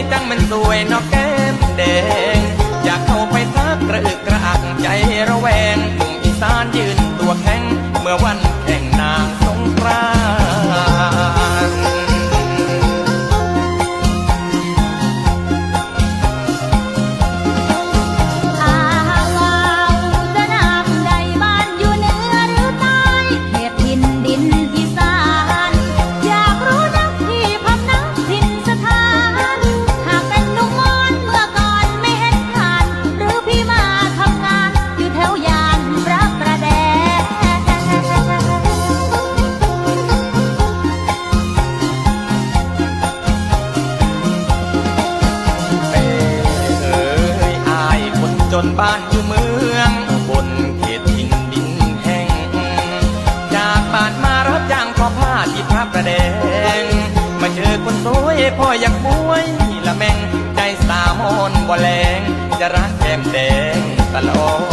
ยตั้งมันสวยนอกแก้มแดง จนบ้านอยู่เมืองบนเขตทินดินแห้ง จากบ้านมารับจ้างทอผ้าที่พระประแดง มาเจอคนสวยพ่ออยากบวยละแมงใจสามอนบ่แรงจะรักแก้มแดงตลอด